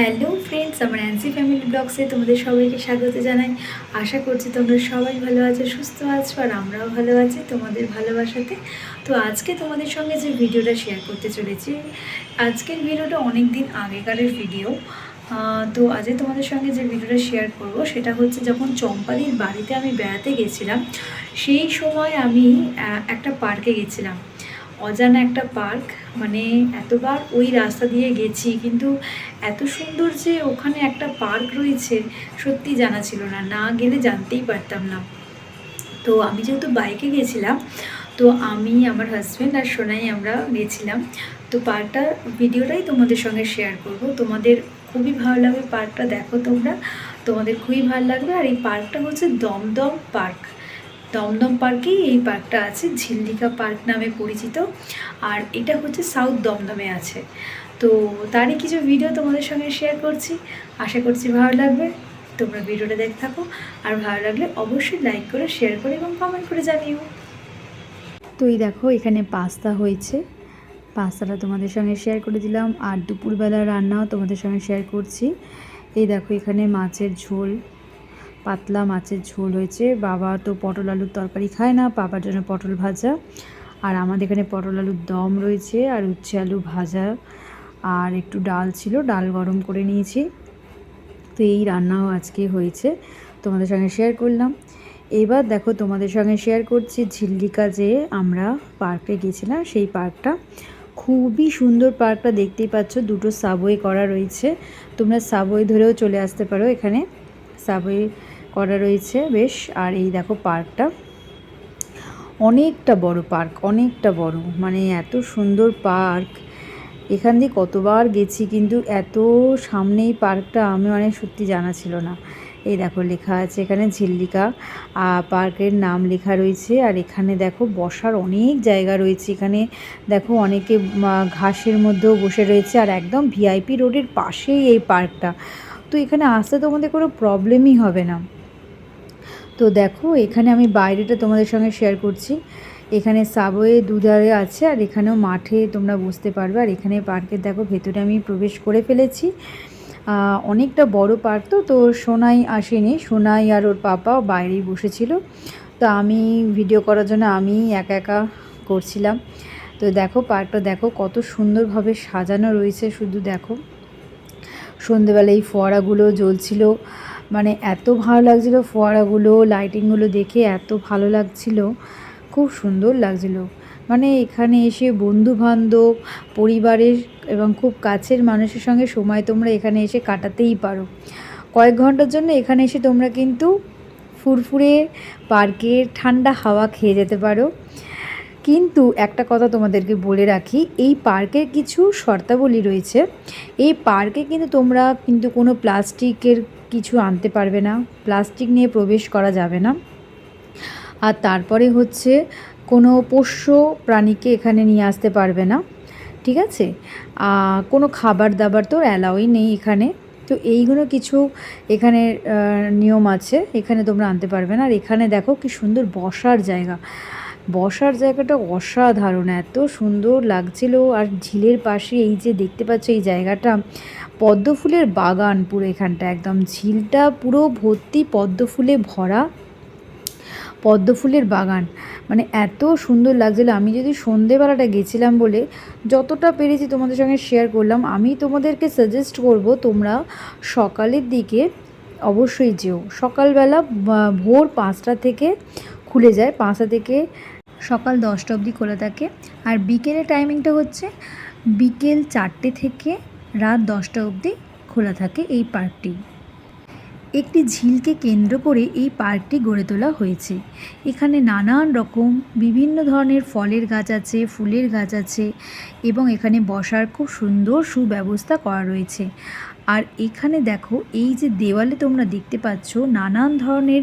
Hello friends, আমার অ্যান্সি family ব্লগসে তোমাদের সবাইকে স্বাগত জানাই। আশা করছি তোমরা সবাই ভালো আছো, সুস্থ আছো, আর আমরাও ভালো আছি তোমাদের ভালোবাসাতে। তো আজকে তোমাদের সঙ্গে যে ভিডিওটা শেয়ার করতে চলেছি, আজকের ভিডিওটা অনেক দিন আগেকারের ভিডিও তো আজকে তোমাদের সঙ্গে যে ভিডিওটা শেয়ার করব, সেটা হচ্ছে যখন চম্পাদির বাড়িতে আমি বেড়াতে গেছিলাম, সেই সময় আমি একটা পার্কে গেছিলাম। অজানা একটা পার্ক। মানে এতবার ওই রাস্তা দিয়ে গেছি, কিন্তু এত সুন্দর যে ওখানে একটা পার্ক রয়েছে, সত্যি জানা ছিল না। না গেলে জানতেই পারতাম না। তো আমি যেহেতু বাইকে গেছিলাম, তো আমি, আমার হাজব্যান্ড আর সোনাই আমরা গেছিলাম। তো পার্কটার ভিডিওটাই তোমাদের সঙ্গে শেয়ার করব। তোমাদের খুবই ভালো লাগবে পার্কটা দেখো তোমরা। তোমাদের খুবই ভালো লাগবে। আর এই পার্কটা হচ্ছে দমদম পার্ক। দমদম পার্কেই এই পার্কটা আছে ঝিল্লিকা পার্ক নামে পরিচিত। আর এটা হচ্ছে সাউথ দমদমে আছে। তো তারই কিছু ভিডিও তোমাদের সঙ্গে শেয়ার করছি। আশা করছি ভালো লাগবে। তোমরা ভিডিওটা দেখতে থাকো। আর ভালো লাগলে অবশ্যই লাইক করে শেয়ার করে এবং কমেন্ট করে জানিও। তো এই দেখো, এখানে পাস্তা হয়েছে। পাস্তাটা তোমাদের সঙ্গে শেয়ার করে দিলাম। আর দুপুরবেলা রান্নাও তোমাদের সঙ্গে শেয়ার করছি। এই দেখো, এখানে মাছের ঝোল। পাতলা মাছের ঝোল হয়েছে। বাবা তো পটল আলুর তরকারি খায় না, বাবার জন্য পটল ভাজা। আর আমাদের এখানে পটল আলুর দম রয়েছে আর উচ্ছে আলু ভাজা। আর একটু ডাল ছিল, ডাল গরম করে নিয়েছি। তো এই রান্নাও আজকে হয়েছে, তোমাদের সঙ্গে শেয়ার করলাম। এবার দেখো তোমাদের সঙ্গে শেয়ার করছি ঝিল্লিকা যে আমরা পার্কে গেছিলাম, সেই পার্কটা। খুবই সুন্দর পার্কটা দেখতেই পাচ্ছ, দুটো সাবওয়ে করা রয়েছে। তোমরা সাবওয়ে ধরেও চলে আসতে পারো এখানে। সাবওয়ে করা রয়েছে বেশ। আর এই দেখো পার্কটা। অনেকটা বড় পার্ক, অনেকটা বড়। মানে এত সুন্দর পার্ক। এখান দিয়ে কতবার গেছি কিন্তু এত সামনেই পার্কটা আমি মানে সত্যি জানা ছিল না। এই দেখো লেখা আছে এখানে ঝিল্লিকা। পার্কের নাম লেখা রয়েছে। আর এখানে দেখো বসার অনেক জায়গা রয়েছে। এখানে দেখো অনেকে ঘাসের মধ্যেও বসে রয়েছে। আর একদম ভিআইপি রোডের পাশেই এই পার্কটা। তো এখানে আসতে তোমাদের কোনো প্রবলেমই হবে না। তো দেখো, এখানে আমি বাইরেটা তোমাদের সঙ্গে শেয়ার করছি। এখানে সাবওয়ে দুধারে আছে আর এখানেও মাঠে তোমরা বুঝতে পারবে। আর এখানে পার্কের দেখো, ভেতরে আমি প্রবেশ করে ফেলেছি। অনেকটা বড় পার্ক তো তো সোনাই আসেনি। সোনাই আর ওর পাপাও বাইরেই বসেছিল। তো আমি ভিডিও করার জন্য আমি একা একা করছিলাম। তো দেখো, পার্কটা দেখো, কত সুন্দরভাবে সাজানো রয়েছে। শুধু দেখো, সন্ধেবেলা এই ফোয়ারাগুলো জ্বলছিল। মানে এত ভালো লাগছিল ফোয়ারাগুলো লাইটিংগুলো দেখে এত ভালো লাগছিল। খুব সুন্দর লাগছিল। মানে এখানে এসে বন্ধু বান্ধব পরিবারের এবং খুব কাছের মানুষের সঙ্গে সময় তোমরা এখানে এসে কাটাতেই পারো। কয়েক ঘণ্টার জন্য এখানে এসে তোমরা কিন্তু ফুরফুরে পার্কের ঠান্ডা হাওয়া খেয়ে যেতে পারো। কিন্তু একটা কথা তোমাদেরকে বলে রাখি, এই পার্কের কিছু শর্তাবলী রয়েছে। এই পার্কে কিন্তু তোমরা কিন্তু কোনো প্লাস্টিকের কিছু আনতে পারবে না, প্লাস্টিক নিয়ে প্রবেশ করা যাবে না। আর তারপরে হচ্ছে কোনো পোষ্য প্রাণীকে এখানে নিয়ে আসতে পারবে না, ঠিক আছে? কোনো খাবার দাবার তো অ্যালাউই নেই এখানে। তো এইগুলো কিছু এখানে নিয়ম আছে, এখানে তোমরা আনতে পারবে না। আর এখানে দেখো কি সুন্দর বসার জায়গা। বসার জায়গাটা অসাধারণ, এত সুন্দর লাগছিল। আর ঝিলের পাশে এই যে দেখতে পাচ্ছ এই জায়গাটা পদ্ম ফুলের বাগান পুরো এখানটা একদম। ঝিলটা পুরো ভর্তি পদ্ম ফুলে ভরা পদ্ম ফুলের বাগান। মানে এত সুন্দর লাগছিল। আমি যদি সন্ধেবেলাটা গেছিলাম বলে যতটা পেরেছি তোমাদের সঙ্গে শেয়ার করলাম, আমি তোমাদেরকে সাজেস্ট করব তোমরা সকালের দিকে অবশ্যই যেও। সকালবেলা ভোর পাঁচটা থেকে খুলে যায়। পাঁচটা থেকে সকাল দশটা অবধি খোলা থাকে। আর বিকেলের টাইমিংটা হচ্ছে বিকেল চারটে থেকে রাত দশটা অবধি খোলা থাকে এই পার্কটি। একটি ঝিলকে কেন্দ্র করে এই পার্কটি গড়ে তোলা হয়েছে। এখানে নানান রকম বিভিন্ন ধরনের ফলের গাছ আছে, ফুলের গাছ আছে এবং এখানে বসার খুব সুন্দর সুব্যবস্থা করা রয়েছে। আর এখানে দেখো, এই যে দেওয়ালে তোমরা দেখতে পাচ্ছ নানান ধরনের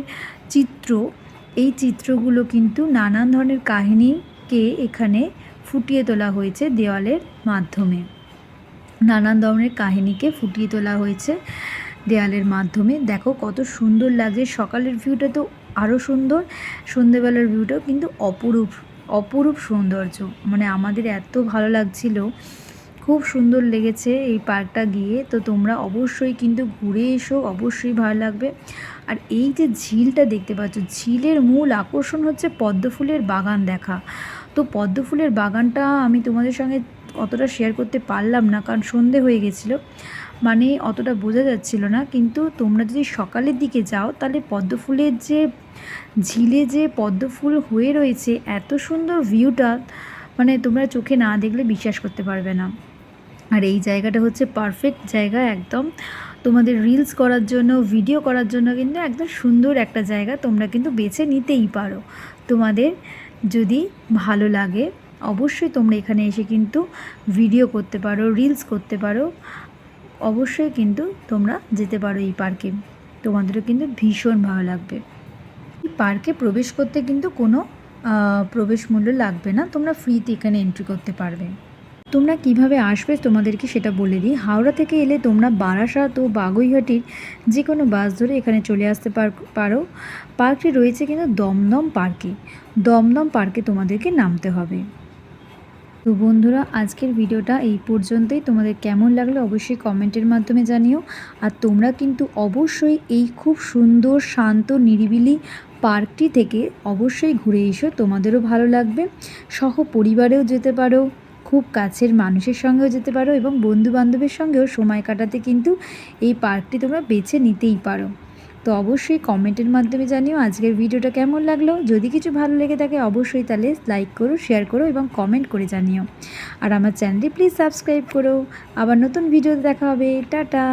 চিত্র এই চিত্রগুলো কিন্তু নানান ধরনের কাহিনীকে এখানে ফুটিয়ে তোলা হয়েছে দেওয়ালের মাধ্যমে। নানান ধরনের কাহিনীকে ফুটিয়ে তোলা হয়েছে দেয়ালের মাধ্যমে। দেখো কত সুন্দর লাগছে। সকালের ভিউটা তো আরও সুন্দর, সন্ধেবেলার ভিউটাও কিন্তু অপরূপ অপরূপ সৌন্দর্য। মানে আমাদের এত ভালো লাগছিল। খুব সুন্দর লেগেছে এই পার্কটা গিয়ে। তো তোমরা অবশ্যই কিন্তু ঘুরে এসো, অবশ্যই ভালো লাগবে। আর এই যে ঝিলটা দেখতে পাচ্ছ, ঝিলের মূল আকর্ষণ হচ্ছে পদ্ম ফুলের বাগান দেখা। তো পদ্ম ফুলের বাগানটা আমি তোমাদের সঙ্গে অতটা শেয়ার করতে পারলাম না, কারণ সন্ধে হয়ে গেছিল। মানে অতটা বোঝা যাচ্ছিল না, কিন্তু তোমরা যদি সকালের দিকে যাও, তাহলে পদ্ম ফুলের যে, ঝিলে যে পদ্ম ফুল হয়ে রয়েছে, এত সুন্দর ভিউটা মানে তোমরা চোখে না দেখলে বিশ্বাস করতে পারবে না। আর এই জায়গাটা হচ্ছে পারফেক্ট জায়গা, একদম তোমাদের রিলস করার জন্য ভিডিও করার জন্য কিন্তু একদম সুন্দর একটা জায়গা তোমরা কিন্তু বেছে নিতেই পারো। তোমাদের যদি ভালো লাগে, অবশ্যই তোমরা এখানে এসে কিন্তু ভিডিও করতে পারো রিলস করতে পারো। অবশ্যই কিন্তু তোমরা যেতে পারো এই পার্কে তোমাদেরও কিন্তু ভীষণ ভালো লাগবে। এই পার্কে প্রবেশ করতে কিন্তু কোনো প্রবেশ মূল্য লাগবে না। তোমরা ফ্রিতে এখানে এন্ট্রি করতে পারবে। তোমরা কীভাবে আসবে তোমাদেরকে সেটা বলে দিই। হাওড়া থেকে এলে তোমরা বারাসাত ও বাগুইহাটির যে কোনো বাস ধরে এখানে চলে আসতে পার- পারো। পার্কটি রয়েছে কিন্তু দমদম পার্কে। দমদম পার্কে তোমাদেরকে নামতে হবে। তো বন্ধুরা, আজকের ভিডিওটা এই পর্যন্তই। তোমাদের কেমন লাগল অবশ্যই কমেন্টের মাধ্যমে জানিও। আর তোমরা কিন্তু অবশ্যই এই খুব সুন্দর, শান্ত, নিরিবিলি পার্কটি থেকে অবশ্যই ঘুরে এসো। তোমাদেরও ভালো লাগবে। সহ পরিবারেও যেতে পারো। খুব কাছের মানুষের সঙ্গেও যেতে পারো এবং বন্ধু বান্ধবের সঙ্গেও সময় কাটাতে কিন্তু এই পার্কটি তোমরা বেছে নিতেই পারো। তো অবশ্যই কমেন্টের মাধ্যমে জানিও আজকের ভিডিওটা কেমন লাগল। যদি কিছু ভালো লেগে থাকে অবশ্যই তাহলে লাইক করো, শেয়ার করো এবং কমেন্ট করে জানিও। আর আমার চ্যানেলটি প্লিজ সাবস্ক্রাইব করো। আবার নতুন ভিডিও দেখা হবে। টাটা!